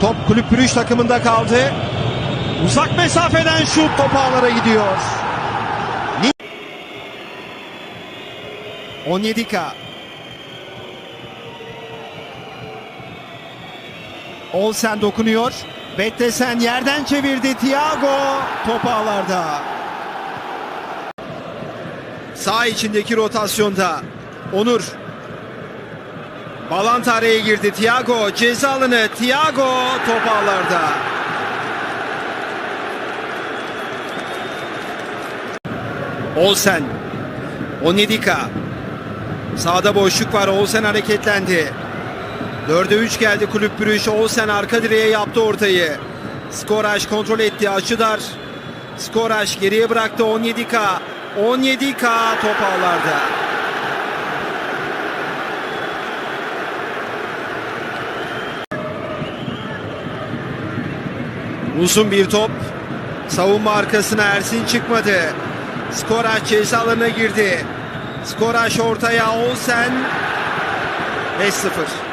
Top kulüp Brüj takımında kaldı. Uzak mesafeden şut top ağlara gidiyor. Ni- Onyedika. Olsen dokunuyor. Bettesen yerden çevirdi. Thiago top ağlarda. Sağ içindeki rotasyonda Onur Balant araya girdi. Thiago ceza alanı. Thiago top ağlarda. Olsen. Onyedika. Sağda boşluk var. Olsen hareketlendi. 4'e 3 geldi kulüp Brüj. Olsen arka direğe yaptı ortayı. Skoraj kontrol etti. Açıdar. Skoraj geriye bıraktı. Onyedika. Onyedika top ağlarda. Uzun bir top. Savunma arkasına Ersin çıkmadı. Skoraş ceza alanına girdi. Skoraş ortaya Olsen 5-0.